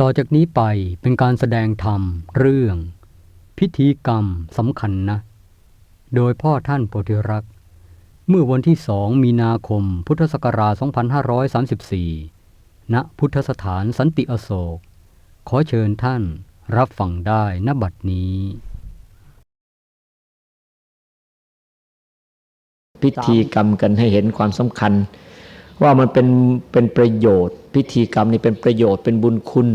ต่อจากนี้ไปเป็นการแสดงธรรมเรื่อง พิธีกรรมสำคัญนะ โดยพ่อท่านโพธิรักษ์ เมื่อวันที่สองมีนาคมพุทธศักราช 2534 ณ พุทธสถานสันติอโศก ขอเชิญท่านรับฟังได้ณบัดนี้ พิธีกรรมกันให้เห็นความสำคัญ ว่ามันเป็นเป็นประโยชน์ พิธีกรรมนี่เป็นประโยชน์เป็นบุญคุณ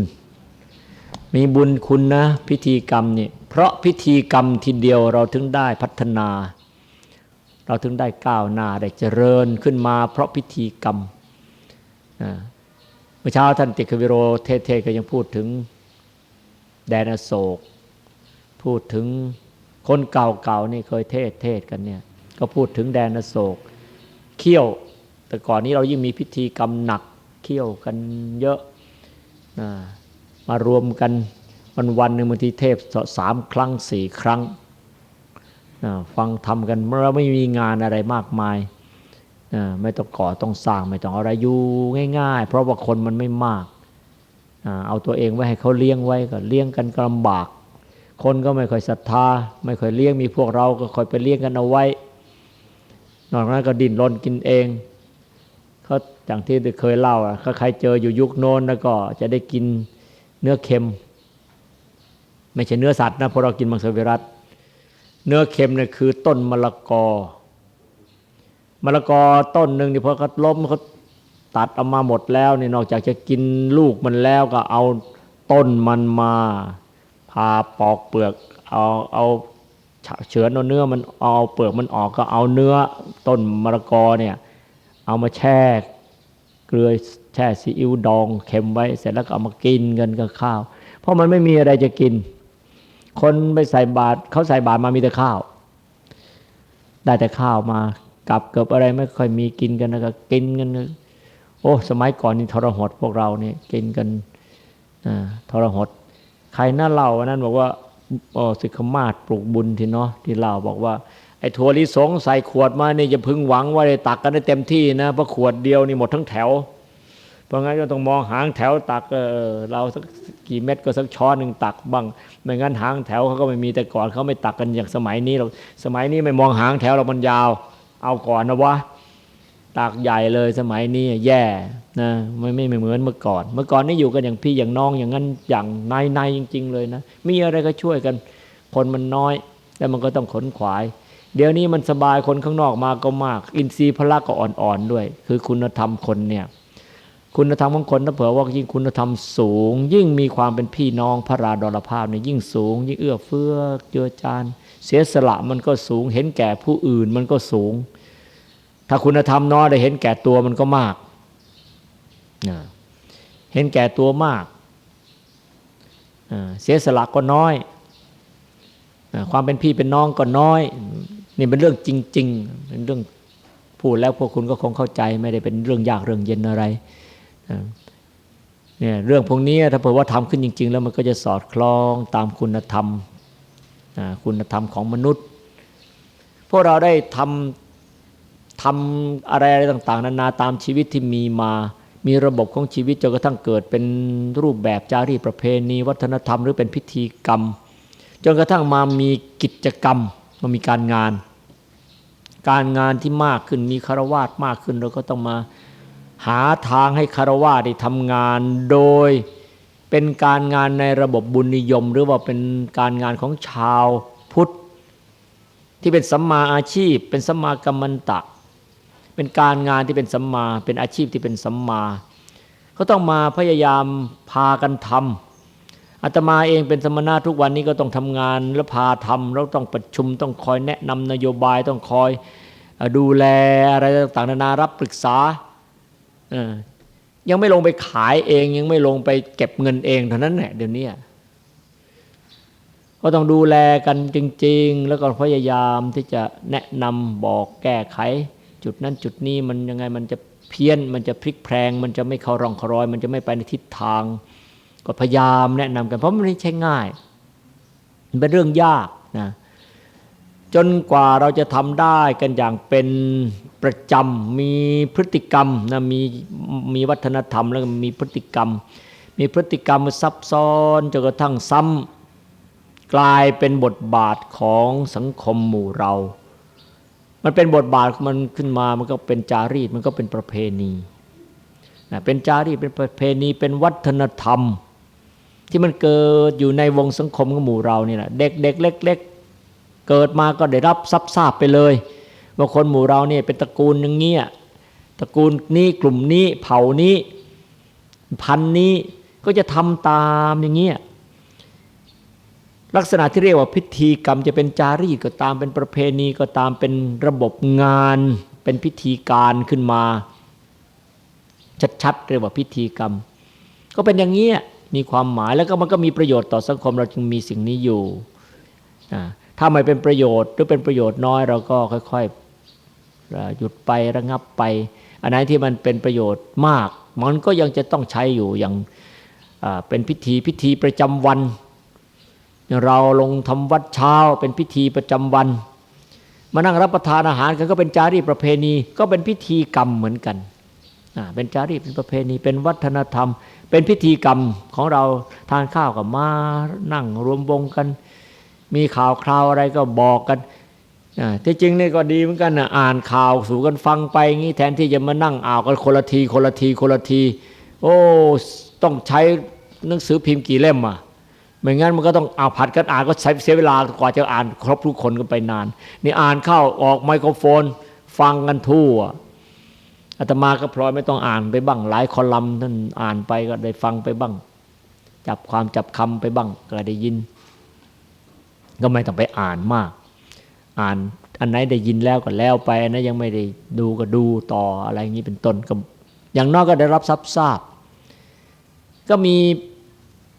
มีบุญคุณนะ พิธีกรรมนี่เพราะพิธีกรรมทีเดียวเราถึงได้พัฒนา เราถึงได้ก้าวหน้าได้เจริญขึ้นมา เพราะพิธีกรรมเมื่อเช้าท่านติควิโรเทศเทก็ยังพูดถึงแดนโศก พูดถึงคนเก่าๆนี่เคยเทศเทศกันเนี่ยก็พูดถึงแดนโศกเขี้ยว แต่ก่อนนี้เรายิ่งมีพิธีกรรมหนักเขี้ยวกันเยอะนะมารวมกันวันวันหนึ่งบางทีเทพสามครั้งสี่ครั้งนะฟังทำกันเราไม่มีงานอะไรมากมายนะไม่ต้องก่อต้องสร้างไม่ต้องอะไรอยู่ง่าย ๆ เพราะว่าคนมันไม่มากนะเอาตัวเองไว้ให้เขาเลี้ยงไว้ก็เลี้ยงกันลำบาก คนก็ไม่ค่อยศรัทธา ไม่ค่อยเลี้ยงมีพวกเราก็คอยไปเลี้ยงกันเอาไว้นอกนั้นก็ดิ้นรนกินเอง เขาอย่างที่เคยเล่าอะถ้าใครเจออยู่ยุคโน้นแล้วก็จะได้กินเนื้อเค็ม ไม่ใช่เนื้อสัตว์นะเพราะเรากินมังสวิรัตเนื้อเค็มเนี่ยคือต้นมะละกอมะละกอต้นหนึ่งนี่พอเขาล้มเขาตัดเอามาหมดแล้วนี่นอกจากจะกินลูกมันแล้วก็เอาต้นมันมาพาปอกเปลือกเอาเอาเฉือนเอาเนื้อมันเอาเปลือกมันออกก็เอาเนื้อต้นมะละกอเนี่ย เอามาแช่เกลือแช่ซีอิ๊วดองเค็มไว้ เสร็จแล้วก็เอามากินกันกับข้าว เพราะมันไม่มีอะไรจะกิน คนไปใส่บาตรเขาใส่บาตรมามีแต่ข้าว ได้แต่ข้าวมากับเกือบอะไรไม่ค่อยมีกินกันนะก็กินกันโอ้สมัยก่อนนี่ทรหดพวกเราเนี่ยกินกันทรหดใครน่าเล่าวันนั้นบอกว่าสิกขมาศปลูกบุญที่เนาะที่เล่าบอกว่า ไอ้ถั่วลิสงใส่ขวดมานี่จะพึงหวังว่าได้ตักกันได้เต็มที่นะเพราะขวดเดียวนี่หมดทั้งแถว เพราะงั้นก็ต้องมองหางแถวตักเออเราสักกี่เม็ดก็สักช้อนหนึ่งตักบ้างไม่งั้นหางแถวเขาก็ไม่มีแต่ก่อนเขาไม่ตักกันอย่างสมัยนี้เราสมัยนี้ไม่มองหางแถวเรามันยาว เอาก่อนนะวะตักใหญ่เลยสมัยนี้แย่นะไม่ไม่เหมือนเมื่อก่อน เมื่อก่อนนี่อยู่กันอย่างพี่อย่างน้องอย่างนั้นอย่างนายนายจริง ๆ เลยนะมีอะไรก็ช่วยกัน คนมันน้อย แล้วมันก็ต้องขนขวาย เดี๋ยวนี้มันสบายคนข้างนอกมาก็มาก อินทรีย์พละก็อ่อนๆด้วย คือคุณธรรมคนเนี่ยคุณธรรมของคนถ้าเผื่อว่ายิ่งคุณธรรมสูง ยิ่งมีความเป็นพี่น้องพระราดรภาพเนี่ยยิ่งสูง ยิ่งเอื้อเฟื้อเจือจานเสียสละมันก็สูง เห็นแก่ผู้อื่นมันก็สูง ถ้าคุณธรรมน้อยได้เห็นแก่ตัวมันก็มากเห็นแก่ตัวมากเสียสละก็น้อยความเป็นพี่เป็นน้องก็น้อย นี่เป็นเรื่องจริง ๆ เป็นเรื่องพูดแล้วพวกคุณก็คงเข้าใจไม่ได้เป็นเรื่องยากเรื่องเย็นอะไรเนี่ยเรื่องพวกนี้ถ้าเผื่อว่าทำขึ้นจริง ๆ แล้วมันก็จะสอดคล้องตามคุณธรรมคุณธรรมของมนุษย์ พวกเราได้ทำทำอะไรอะไรต่างๆ นานาตามชีวิตที่มีมา มีระบบของชีวิตจนกระทั่งเกิดเป็นรูปแบบจารีตประเพณี วัฒนธรรมหรือเป็นพิธีกรรม จนกระทั่งมามีกิจกรรม มามีการงาน การงานที่มากขึ้นมีคารวาสมากขึ้นเราก็ต้องมาหาทางให้คารวะได้ทำงานโดยเป็นการงานในระบบบุญนิยม หรือว่าเป็นการงานของชาวพุทธ ที่เป็นสัมมาอาชีพ เป็นสัมมากัมมันตะ เป็นการงานที่เป็นสัมมาเป็นอาชีพที่เป็นสัมมาเขาต้องมาพยายามพากันทำ อาตมาเองเป็นสมณะทุกวันนี้ก็ต้องทำงานแล้วพาทำแล้วต้องประชุมต้องคอยแนะนำนโยบายต้องคอยดูแลอะไรต่างๆนานารับปรึกษายังไม่ลงไปขายเอง ยังไม่ลงไปเก็บเงินเองเท่านั้นแหละเดี๋ยวนี้ก็ต้องดูแลกันจริง ๆ แล้วก็พยายามที่จะแนะนำบอกแก้ไข จุดนั้นจุดนี้มันยังไงมันจะเพี้ยนมันจะพลิกแพลง มันจะไม่เข้าร่องครอย มันจะไม่ไปในทิศทาง ก็พยายามแนะนำกันเพราะมันไม่ใช่ง่าย มันเป็นเรื่องยากนะจนกว่าเราจะทำได้กันอย่างเป็นประจำมีพฤติกรรมนะมีมีวัฒนธรรมแล้วมีพฤติกรรม มีพฤติกรรมซับซ้อนจนกระทั่งซ้ำกลายเป็นบทบาทของสังคมหมู่เรา มันเป็นบทบาทมันขึ้นมา มันก็เป็นจารีต มันก็เป็นประเพณีนะเป็นจารีต เป็นประเพณี เป็นวัฒนธรรม ที่มันเกิดอยู่ในวงสังคมของหมู่เรานี่แหละเด็กเด็กเล็กๆเกิดมาก็ได้รับซับทราบไปเลยว่าคนหมู่เราเนี่ยเป็นตระกูลอย่างเงี้ยตระกูลนี้กลุ่มนี้เผ่านี้ พันนี้ก็จะทำตามอย่างเงี้ยลักษณะที่เรียกว่าพิธีกรรมจะเป็นจารีตก็ตามเป็นประเพณีก็ตามเป็นระบบงาน เป็นพิธีการขึ้นมาชัดๆเรียกว่าพิธีกรรม ก็เป็นอย่างเงี้ย ความหมายแล้วก็มันก็มีประโยชน์ต่อสังคมเราจึงมีสิ่งนี้อยู่ ถ้าไม่เป็นประโยชน์หรือเป็นประโยชน์น้อยเราก็ค่อยๆหยุดไประงับไป อันไหนที่มันเป็นประโยชน์มาก มันก็ยังจะต้องใช้อยู่อย่างเป็นพิธีพิธีประจำวัน เราลงทำวัดเช้าเป็นพิธีประจำวัน มานั่งรับประทานอาหารกันก็เป็นจารีประเพณีก็เป็นพิธีกรรมเหมือนกัน เป็นจารีตเป็นประเพณี เป็นวัฒนธรรม เป็นพิธีกรรมของเราทานข้าวกับมานั่งรวมวงกัน มีข่าวคราวอะไรก็บอกกันที่จริงนี่ก็ดีเหมือนกันนะอ่านข่าวสู่กันฟังไปงี้แทนที่จะมานั่งอ่านกันคนละทีคนละทีคนละที โอ้ต้องใช้หนังสือพิมพ์กี่เล่มอะไม่งั้นมันก็ต้องอ่านผัดกันอ่านก็ใช้เสียเวลากว่าจะอ่านครบทุกคนก็ไปนาน นี่อ่านเข้าออกไมโครโฟน ฟังกันทั่ว อาตมาก็พลอยไม่ต้องอ่านไปบ้าง หลายคอลัมน์ท่านอ่านไปก็ได้ฟังไปบ้าง จับความจับคำไปบ้างก็ได้ยิน ก็ไม่ต้องไปอ่านมาก อ่านอันไหนได้ยินแล้วก็แล้วไปอันไหนยังไม่ได้ดูก็ดูต่ออะไรอย่างนี้เป็นต้นก็อย่างน้อยก็ได้รับทรัพย์ทราบ ก็มี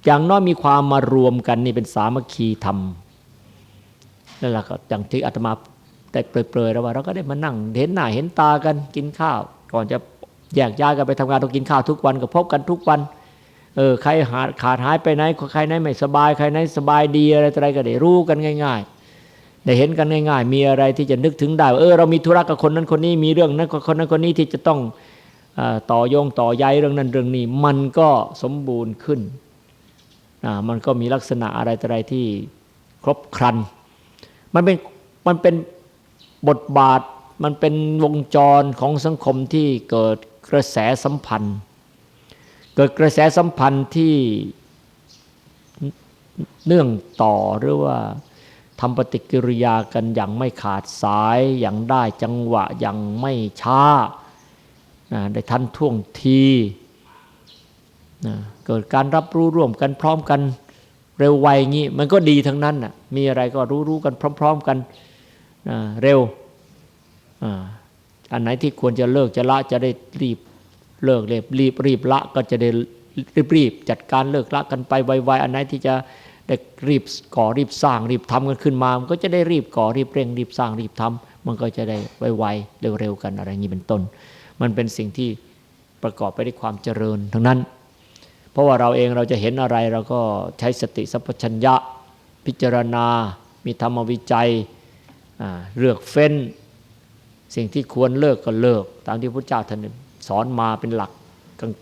อย่างน้อยมีความมารวมกันนี่เป็นสามัคคีธรรมนั่นแหละก็อย่างที่อาตมาได้เปรยๆแล้วว่าเราก็ได้มานั่งเห็นหน้าเห็นตากันกินข้าว ก่อนจะแยกย้ายกันไปทำงานต้องกินข้าวทุกวันก็พบกันทุกวันเออใครหาขาดหายไปไหนใครไหนไม่สบายใครไหนสบายดีอะไรอะไรก็ได้รู้กันง่าย ๆ ได้เห็นกันง่าย ๆ มีอะไรที่จะนึกถึงได้เออเรามีธุระกับคนนั้นคนนี้มีเรื่องนั้นคนนั้นคนนี้ที่จะต้องต่อโยงต่อใยเรื่องนั้นเรื่องนี้ มันก็สมบูรณ์ขึ้นมันก็มีลักษณะอะไรอะไรที่ครบครัน มันเป็นมันเป็นบทบาท มันเป็นวงจรของสังคมที่เกิดกระแสสัมพันธ์ เกิดกระแสสัมพันธ์ที่เนื่องต่อหรือว่าทำปฏิกิริยากันอย่างไม่ขาดสาย อย่างได้จังหวะอย่างไม่ช้าได้ทันท่วงทีเกิดการรับรู้ร่วมกันพร้อมกันเร็วไวงี้มันก็ดีทั้งนั้นน่ะมีอะไรก็รู้รู้กันพร้อม ๆกันเร็ว อันไหนที่ควรจะเลิกจะละจะได้รีบเลิกรีบรีบรีบละก็จะได้รีบรีบจัดการเลิกละกันไปไวๆอันไหนที่จะได้รีบก่อรีบสร้างรีบทำกันขึ้นมา มันก็จะได้รีบก่อรีบเร่งรีบสร้างรีบทำมันก็จะได้ไวๆเร็วๆกันอะไรอย่างนี้เป็นต้น มันเป็นสิ่งที่ประกอบไปด้วยความเจริญทั้งนั้น เพราะว่าเราเองเราจะเห็นอะไรเราก็ใช้สติสัพพัญญะ พิจารณา มีธรรมวิจัยเลือกเฟ้น สิ่งที่ควรเลิกก็เลิก ตามที่พระเจ้าท่านสอนมาเป็นหลัก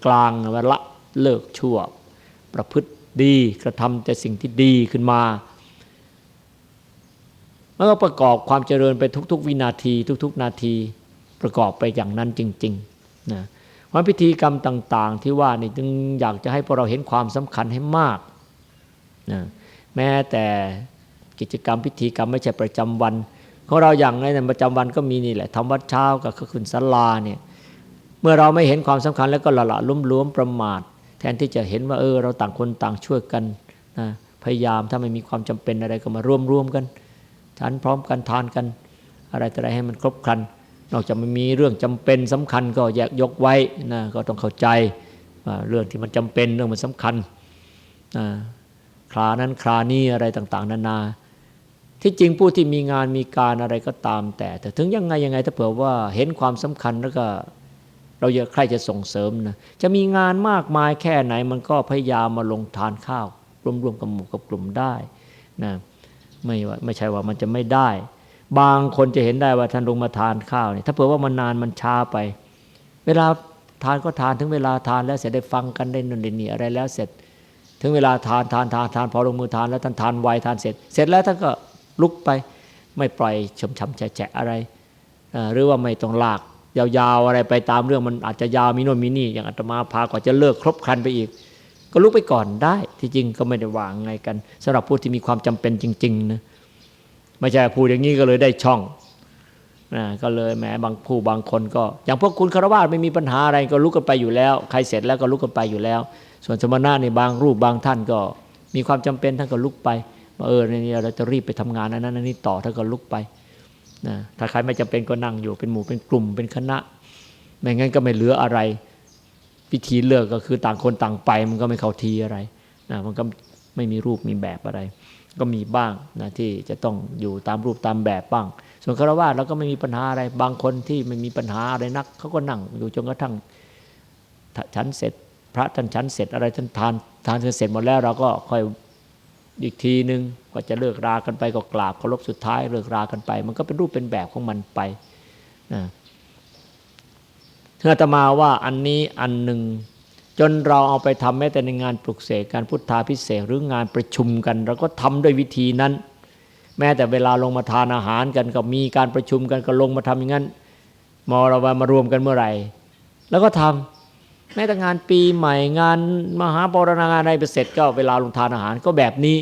กลางๆว่าละเลิกชั่ว ประพฤติดีกระทำแต่สิ่งที่ดีขึ้นมามันก็ประกอบความเจริญไปทุก ๆ วินาที ทุก ๆ นาทีประกอบไปอย่างนั้นจริงๆนะวันพิธีกรรมต่าง ๆ ที่ว่านี่จึงอยากจะให้พวกเราเห็นความสำคัญให้มากนะแม้แต่กิจกรรมพิธีกรรมไม่ใช่ประจำวัน ของเราอย่างในประจำวันก็มีนี่แหละทำวัดเช้ากับขึ้นศาลาเนี่ยเมื่อเราไม่เห็นความสำคัญแล้วก็ละละลุ่มล้มประมาท แทนที่จะเห็นว่าเออ เราต่างคนต่างช่วยกันนะพยายามถ้าไม่มีความจำเป็นอะไรก็มาร่วมร่วมกันทานพร้อมกันทานกัน อะไรแต่อะไรให้มันครบครัน นอกจากมันมีเรื่องจำเป็นสำคัญก็แยกยกไว้นะก็ต้องเข้าใจเรื่องที่มันจำเป็นเรื่องมันสำคัญครานั้นครานี้อะไรต่าง ๆ นานา ที่จริงผู้ที่มีงานมีการอะไรก็ตามแต่ แต่ถึงยังไงยังไงถ้าเผื่อว่าเห็นความสำคัญแล้วก็ เราอยากใครจะส่งเสริมนะจะมีงานมากมายแค่ไหน มันก็พยายามมาลงทานข้าว รวมๆกับหมู่กับกลุ่มได้นะไม่ว่าไม่ใช่ว่ามันจะไม่ได้ บางคนจะเห็นได้ว่าท่านลงมาทานข้าวเนี่ยถ้าเผื่อว่ามันนานมันช้าไป เวลาทานก็ทานถึงเวลาทานแล้วเสร็จได้ฟังกันได้นนได้นี่อะไรแล้วเสร็จ ถึงเวลาทานทานทานทานพอลงมือทานแล้วท่านทานไวทานเสร็จ เสร็จแล้วท่านก็ ลุกไป ไม่ปล่อยชมช้ำแฉะอะไร หรือว่าไม่ต้องลากยาวๆอะไรไปตามเรื่องมันอาจจะยาวมีโน่นมีนี่ อย่างอาตมาพากว่าจะเลิกครบครันไปอีก ก็ลุกไปก่อนได้ ที่จริงก็ไม่ได้วางไงกันสำหรับผู้ที่มีความจำเป็นจริงๆนะไม่ใช่พูดอย่างนี้ก็เลยได้ช่องนะก็เลยแหมบางผู้บางคนก็ อย่างพวกคุณคารวะไม่มีปัญหาอะไรก็ลุกกันไปอยู่แล้ว ใครเสร็จแล้วก็ลุกกันไปอยู่แล้ว ส่วนสมณะในบางรูปบางท่านก็มีความจำเป็นท่านก็ลุกไป เออในนี้เราจะรีบไปทำงานอันนั้นอันนี้ต่อท่าก็ลุกไปนะถ้าใครไม่จำเป็นก็นั่งอยู่เป็นหมู่เป็นกลุ่มเป็นคณะ ไม่งั้นก็ไม่เหลืออะไรพิธีเลิกก็คือต่างคนต่างไปมันก็ไม่เข้าทีอะไรนะมันก็ไม่มีรูปมีแบบอะไร ก็มีบ้างนะที่จะต้องอยู่ตามรูปตามแบบบ้าง ส่วนคารวะเราก็ไม่มีปัญหาอะไรบางคนที่ไม่มีปัญหาอะไรนักเขาก็นั่งอยู่จนกระทั่งฉันเสร็จ พระท่านฉันเสร็จอะไรท่านทานทานเสร็จหมดแล้วเราก็ค่อย อีกทีหนึ่งก็จะเลิกรากันไปก็กราบเคารพสุดท้ายเลิกรากันไป มันก็เป็นรูปเป็นแบบของมันไปนะเมื่อาตมาว่าอันนี้อันหนึ่งจนเราเอาไปทำแม้แต่ในงานปลุกเสกการพุทธาพิเศษหรืองานประชุมกันเราก็ทำด้วยวิธีนั้น แม้แต่เวลาลงมาทานอาหารกันก็มีการประชุมกันก็ลงมาทำอย่างนั้นมอเรามารวมกันเมื่อไหร่ แล้วก็ทำ แม้แต่งานปีใหม่งานมหาปรณางานอะไรไปเสร็จก็เวลาลงทานอาหารก็แบบนี้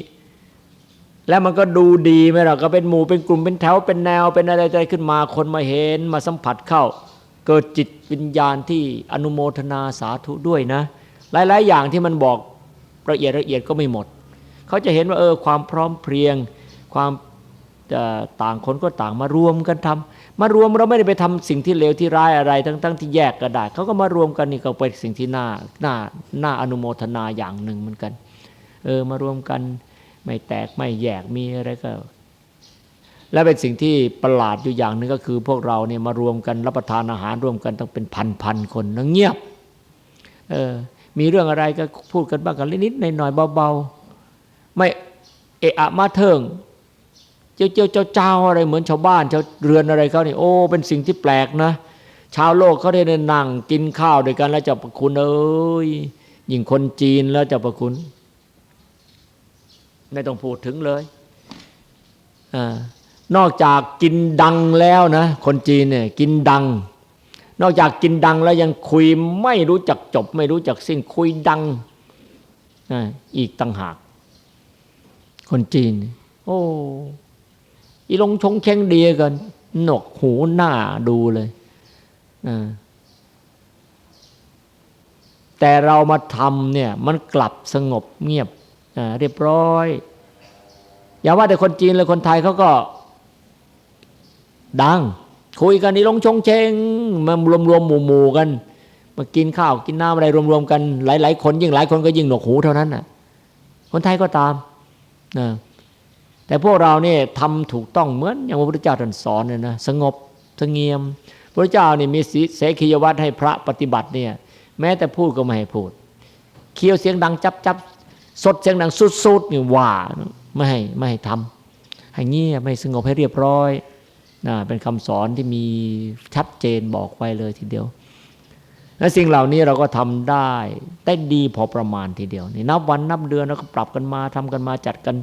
แล้วมันก็ดูดีไหมล่ะก็เป็นหมู่เป็นกลุ่มเป็นแถวเป็นแนวเป็นอะไรอะไรขึ้นมาคนมาเห็นมาสัมผัสเข้า เกิดจิตวิญญาณที่อนุโมทนาสาธุด้วยนะ หลาย ๆ อย่างที่มันบอกละเอียดละเอียดก็ไม่หมด เขาจะเห็นว่าเออความพร้อมเพรียง ความต่างคนก็ต่างมารวมกันทำ มารวมเราไม่ได้ไปทำสิ่งที่เลวที่ร้ายอะไร ทั้งๆที่แยกก็ได้เขาก็มารวมกันนี่ก็เป็นสิ่งที่น่าน่าน่าอนุโมทนาอย่างหนึ่งเหมือนกัน เออมารวมกันไม่แตกไม่แยกมีอะไรก็ และเป็นสิ่งที่ประหลาดอยู่อย่างหนึ่งก็คือ พวกเราเนี่ยมารวมกันรับประทานอาหารร่วมกันต้องเป็นพันพันๆคนแล้วเงียบ เออ มีเรื่องอะไรก็พูดกันบ้างกันนิดๆหน่อยๆเบาๆไม่เอะอะมาเทิง เจ้าเจ้าเจ้าเจ้าอะไรเหมือนชาวบ้านชาวเรือนอะไรเขาเนี่ยโอ้ เป็นสิ่งที่แปลกนะ ชาวโลกเขาได้นั่งกินข้าวด้วยกันแล้วเจ้าประคุณเอ้ยยิ่งคนจีนแล้วเจ้าประคุณ ไม่ต้องพูดถึงเลยอนอกจากกินดังแล้วนะ คนจีนเนี่ยกินดัง นอกจากกินดังแล้วยังคุยไม่รู้จักจบ ไม่รู้จักสิ้นคุยดังอีกต่างหาก คนจีน โอ้ อีลงชงเชงเดียกัน หนวกหูหน้าดูเลยแต่เรามาทำเนี่ย มันกลับสงบเงียบเรียบร้อย อย่าว่าแต่คนจีนเลยคนไทยเขาก็ ดัง คุยกันนี่ลงชงเชงมารวมรวมๆหมู่หมู่ๆกันมากินข้าวกินน้ำอะไรรวมๆกัน หลาย ๆ คนยิ่งหลายคนก็ยิ่งหนวกหูเท่านั้นน่ะ คนไทยก็ตามนะ แต่พวกเราเนี่ยทำถูกต้องเหมือนอย่างพระพุทธเจ้าท่านสอนเนี่ยนะสงบสงเงียม พระพุทธเจ้านี่มีสีเสขียวัตรให้พระปฏิบัติเนี่ยแม้แต่พูดก็ไม่ให้พูด เคี้ยวเสียงดังจับจับสดเสียงดังสุดสุดนี่ว่าไม่ให้ไม่ให้ทำให้เงียบให้สงบให้เรียบร้อยนะเป็นคำสอนที่มีชัดเจนบอกไว้เลยทีเดียว และสิ่งเหล่านี้เราก็ทำได้ได้ดีพอประมาณทีเดียวนี่นับวันนับเดือนแล้วก็ปรับกันมาทำกันมาจัดกัน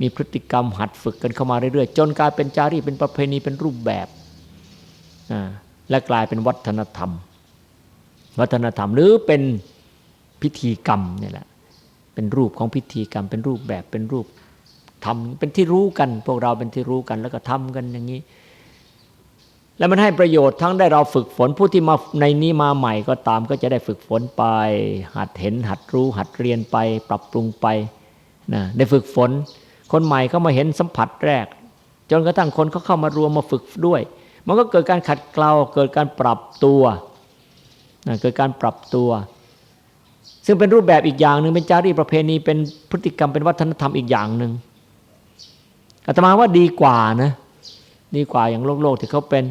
มีพฤติกรรมหัดฝึกกันเข้ามาเรื่อยๆ จนกลายเป็นจารีตเป็นประเพณีเป็นรูปแบบและกลายเป็นวัฒนธรรม วัฒนธรรมหรือเป็นพิธีกรรมนี่แหละเป็นรูปของพิธีกรรม เป็นรูปแบบเป็นรูปทำเป็นที่รู้กัน พวกเราเป็นที่รู้กันแล้วก็ทำกันอย่างนี้ แล้วมันให้ประโยชน์ทั้งได้เราฝึกฝนผู้ที่มาในนี้มาใหม่ก็ตาม ก็จะได้ฝึกฝนไป หัดเห็นหัดรู้หัดเรียนไป ปรับปรุงไปนะได้ฝึกฝน คนใหม่เข้ามาเห็นสัมผัสแรก จนกระทั่งคนเขาเข้ามารวมมาฝึกด้วย มันก็เกิดการขัดเกลาเกิดการปรับตัวนะเกิดการปรับตัว ซึ่งเป็นรูปแบบอีกอย่างหนึ่งเป็นจารีประเพณีเป็นพฤติกรรมเป็นวัฒนธรรมอีกอย่างหนึ่งอาตมาว่าดีกว่านะดีกว่าอย่างโลกโลกที่เขาเป็น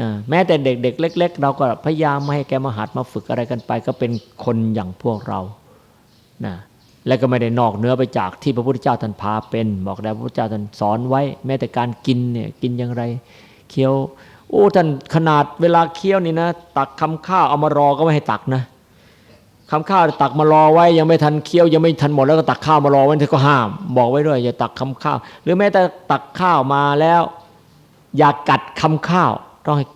นะแม้แต่เด็กๆเล็ก ๆ เราก็พยายามไม่ให้แกมาหัดมาฝึกอะไรกันไป ก็เป็นคนอย่างพวกเรานะ และก็ไม่ได้นอกเนื้อไปจากที่พระพุทธเจ้าท่านพาเป็น บอกแล้วพระพุทธเจ้าท่านสอนไว้ แม้แต่การกินเนี่ยกินอย่างไร เคี้ยวโอ้ท่านขนาดเวลาเคี้ยวนี่นะ ตักคำข้าวเอามารอก็ไม่ให้ตักนะคำข้าวตักมารอไว้ยังไม่ทันเคี้ยวยังไม่ทันหมดแล้วก็ตักข้าวมารอไว้ท่านก็ห้าม บอกไว้ด้วยอย่าตักคำข้าว หรือแม้แต่ตักข้าวมาแล้ว อย่ากัดคำข้าวต้องให้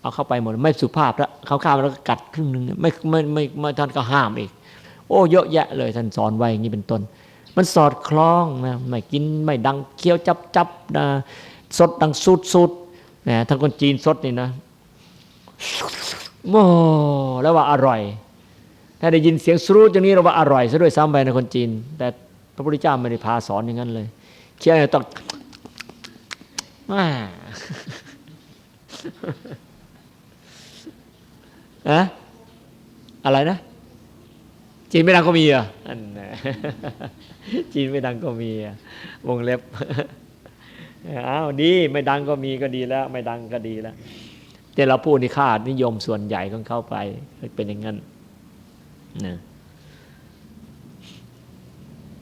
เอาเข้าไปหมดไม่สุภาพแล้วคำข้าวแล้วก็กัดครึ่งหนึ่งไม่ไม่ไม่ไม่ท่านก็ห้ามอีก อ้เยอะแยะเลยท่านสอนไว้อย่างนี้เป็นต้น มันสอดคล้องนะไม่กินไม่ดังเคี้ยวจับจับนะสดดังสุดสุดนะทางคนจีนสดนี่นะโอ้แล้วว่าอร่อย ถ้าได้ยินเสียงสรูดอย่างนี้เราว่าอร่อยซะด้วยซ้ำไปนะคนจีน แต่พระพุทธเจ้าไม่ได้พาสอนอย่างนั้นเลยเคี้ยวเนี่ยต้องอ่าอะอะไรนะ จีนไม่ดังก็มีอะอันน่ะจีนไม่ดังก็มีอะวงเล็บอ้าวดีไม่ดังก็มีก็ดีแล้ว ไม่ดังก็ดีแล้วแต่เราพูดนี่ค่านิยมส่วนใหญ่ของเข้าไปเป็นอย่างนั้นนะ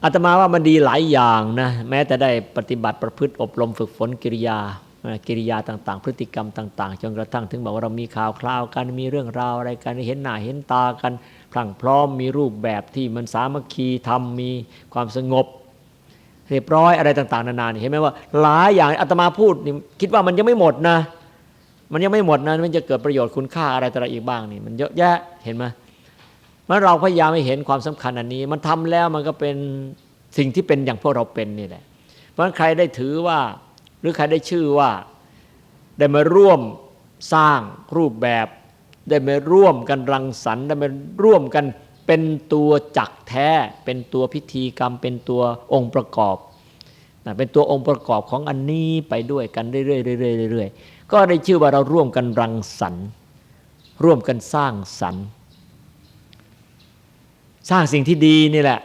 อาตมาว่ามันดีหลายอย่างนะแม้แต่ได้ปฏิบัติประพฤติอบรมฝึกฝนกิริยากิริยาต่าง ๆ พฤติกรรมต่าง ๆ จนกระทั่งถึงบอกว่าเรามีข่าวคราวกันมีเรื่องราวอะไรกันเห็นหน้าเห็นตากัน พรั่งพร้อมมีรูปแบบที่มันสามัคคีทำมีความสงบ เรียบร้อยอะไรต่าง ๆ นานานเห็นไหมว่าหลายอย่างอาตมาพูดนี่คิดว่ามันยังไม่หมดนะ มันยังไม่หมดนะมันจะเกิดประโยชน์คุณค่าอะไรต่ออะไรอีกบ้างนี่มันเยอะแยะเห็นไหมเมื่อเราพยายามให้เห็นความสำคัญอันนี้ มันทำแล้วมันก็เป็นสิ่งที่เป็นอย่างพวกเราเป็นนี่แหละ เพราะฉะนั้นใครได้ถือว่าหรือใครได้ชื่อว่าได้มาร่วมสร้างรูปแบบ ได้มาร่วมกันรังสรรค์ได้มาร่วมกันเป็นตัวจักแท้ เป็นตัวพิธีกรรม เป็นตัวองค์ประกอบนะเป็นตัวองค์ประกอบของอันนี้ไปด้วยกันเรื่อยๆเรื่อยๆเรื่อยๆก็ได้ชื่อว่าเราร่วมกันรังสรรค์ ร่วมกันสร้างสรรค์ สร้างสิ่งที่ดีนี่แหละ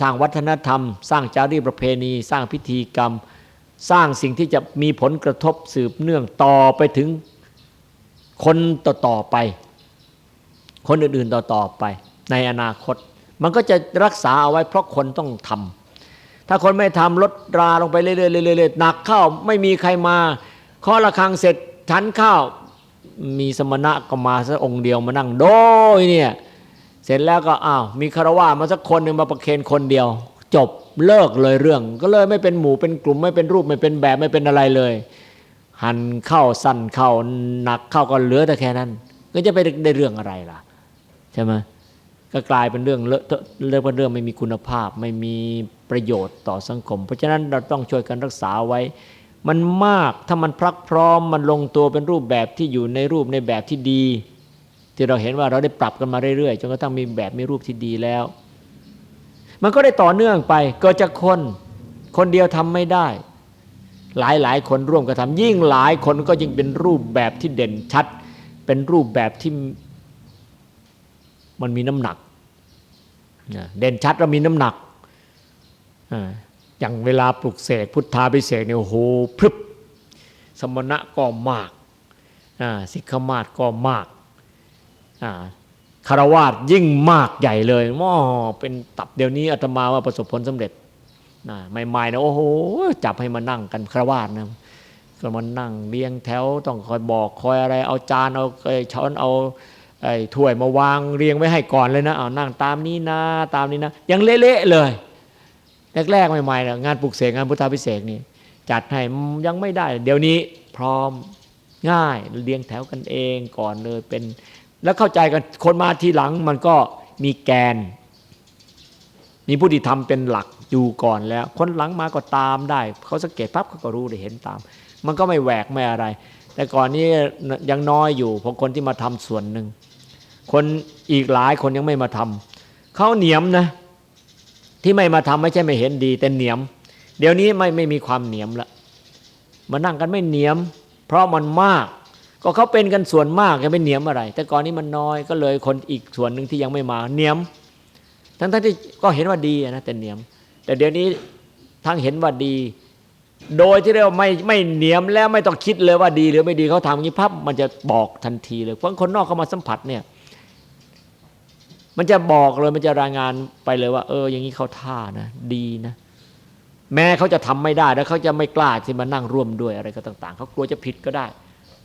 สร้างวัฒนธรรม สร้างจารีตประเพณี สร้างพิธีกรรม สร้างสิ่งที่จะมีผลกระทบสืบเนื่องต่อไปถึงคนต่อๆไป คนอื่นๆต่อๆไป ในอนาคต มันก็จะรักษาเอาไว้เพราะคนต้องทำถ้าคนไม่ทำลดราลงไปเรื่อยๆเรื่อยๆหนักเข้าไม่มีใครมาเคาะระฆังเสร็จทันข้าวมีสมณะก็มาสักองค์เดียวมานั่งโดยเนี่ยเสร็จแล้วก็อ้าวมีคารวะมาสักคนหนึ่งมาประเคนคนเดียว จบเลิกเลยเรื่อง ก็เลยไม่เป็นหมู่เป็นกลุ่มไม่เป็นรูปไม่เป็นแบบไม่เป็นอะไรเลย หันเข้าสั้นเข้าหนักเข้าก็เหลือแต่แค่นั้น ก็จะไปได้เรื่องอะไรล่ะ ใช่ไหมก็กลายเป็นเรื่องเลอะเทอะเรื่องเป็นเรื่องไม่มีคุณภาพ ไม่มีประโยชน์ต่อสังคม เพราะฉะนั้นเราต้องช่วยกันรักษาไว้ มันมากถ้ามันพรักพร้อมมันลงตัวเป็นรูปแบบที่อยู่ในรูปในแบบที่ดี ที่เราเห็นว่าเราได้ปรับกันมาเรื่อยๆจนกระทั่งมีแบบมีรูปที่ดีแล้ว มันก็ได้ต่อเนื่องไปเกิดจากคน คนเดียวทำไม่ได้ หลายหลายคนร่วมกันทำยิ่งหลายคนก็ยิ่งเป็นรูปแบบที่เด่นชัด เป็นรูปแบบที่ มันมีน้ำหนักเด่นชัดแล้วมีน้ำหนักอย่างเวลาปลุกเสกพุทธาพิเศษกเนี่ยโอ้โหพรึบสมณะก็มากสิกขมาศก็มากคารวาสยิ่งมากใหญ่เลยมอเป็นตับเดี๋ยวนี้อาตมาว่าประสบผลสำเร็จนะใหม่ๆนะโอ้โหจับให้มานั่งกันคารวาสนะก็มานั่งเรียงแถวต้องคอยบอกคอยอะไรเอาจานเอาช้อนเอา ไอ้ถ้วยมาวางเรียงไว้ให้ก่อนเลยนะเอานั่งตามนี้นะตามนี้นะ ยังเละๆเลยแรกๆใหม่ๆนะงานปลุกเสกงานพุทธาพิเศษนี่จัดให้ยังไม่ได้ เดี๋ยวนี้พร้อมง่ายเรียงแถวกันเองก่อนเลยเป็น แล้วเข้าใจกันคนมาทีหลังมันก็มีแกน มีผู้ที่ทำเป็นหลักอยู่ก่อนแล้ว คนหลังมาก็ตามได้เขาสังเกตปั๊บเขาก็รู้ได้เห็นตาม มันก็ไม่แหวกไม่อะไร แต่ก่อนนี้ยังน้อยอยู่เพราะคนที่มาทำส่วนหนึ่ง คนอีกหลายคนยังไม่มาทำเขาเหนียมนะ ที่ไม่มาทำไม่ใช่ไม่เห็นดี แต่เหนียม เดี๋ยวนี้ไม่ไม่มีความเหนียมละมานั่งกันไม่เหนียม เพราะมันมาก ก็เขาเป็นกันส่วนมากยังไม่เหนียมอะไร แต่ก่อนนี้มันน้อยก็เลยคนอีกส่วนหนึ่งที่ยังไม่มาเหนียมทั้งทั้งที่ก็เห็นว่าดีนะแต่เหนียม แต่เดี๋ยวนี้ทั้งเห็นว่าดี โดยที่เรียกว่าไม่ไม่เหนียมแล้วไม่ต้องคิดเลยว่าดีหรือไม่ดีเขาทำอย่างนี้พับมันจะบอกทันทีเลยเพราะคนนอกเข้ามาสัมผัสเนี่ย มันจะบอกเลยมันจะรายงานไปเลยว่า เออ อย่างนี้เขาท่านะ ดีนะ แม้เขาจะทำไม่ได้แล้วเขาจะไม่กล้าที่มานั่งร่วมด้วยอะไรก็ต่าง ๆเขากลัวจะผิดก็ได้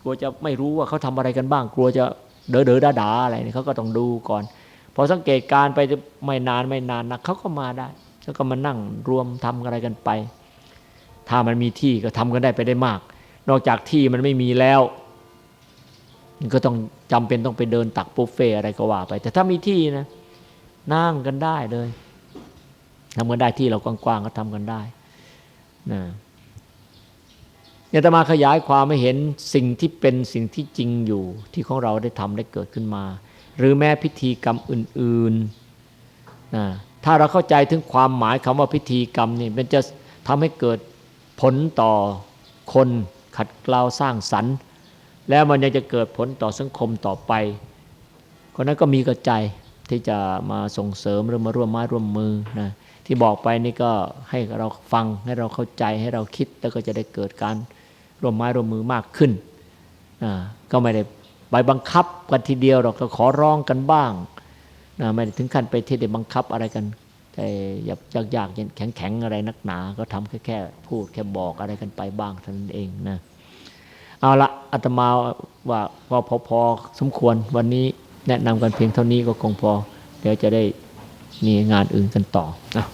กลัวจะไม่รู้ว่าเขาทำอะไรกันบ้าง กลัวจะเด๋อเด๋อด่าดาๆอะไรเนี่ยเขาก็ต้องดูก่อนพอสังเกตการไปไม่นานไม่นานนะเขาก็มาได้แล้วก็มานั่งรวมทำอะไรกันไป ถ้ามันมีที่ก็ทำกันได้ไปได้มาก นอกจากที่มันไม่มีแล้ว ก็ต้องจำเป็นต้องไปเดินตักบุฟเฟ่อะไรก็ว่าไป แต่ถ้ามีที่นะนั่งกันได้เลยทำกันได้ที่เรากว้างๆก็ทำกันได้นะเนี่ยตมาขยายความให้เห็นสิ่งที่เป็นสิ่งที่จริงอยู่ ที่ของเราได้ทำได้เกิดขึ้นมา หรือแม้พิธีกรรมอื่นๆนะถ้าเราเข้าใจถึงความหมายคำว่าพิธีกรรมนี่มันจะทำให้เกิดผลต่อคนขัดเกลาสร้างสรรค์ แล้วมันยังจะเกิดผลต่อสังคมต่อไปคนนั้นก็มีกระใจที่จะมาส่งเสริมหรือมาร่วมม้ร่วมมือนะที่บอกไปนี่ก็ให้เราฟังให้เราเข้าใจให้เราคิดแล้วก็จะได้เกิดการร่วมไม้ร่วมมือมากขึ้นนะก็ไม่ได้ไปบังคับกันทีเดียวหรอกก็ขอร้องกันบ้างนะไม่ได้ถึงขั้นไปที่ได้บังคับอะไรกันแต่อยากยายากแข็งแข็งๆอะไรนักหนา ก็ทำแค่แค่พูดแค่บอกอะไรกันไปบ้างเท่านั้นเองนะ เอาละอาตมาว่าพอพอพอสมควรวันนี้แนะนำกันเพียงเท่านี้ก็คงพอ เดี๋ยวจะได้มีงานอื่นกันต่อนะ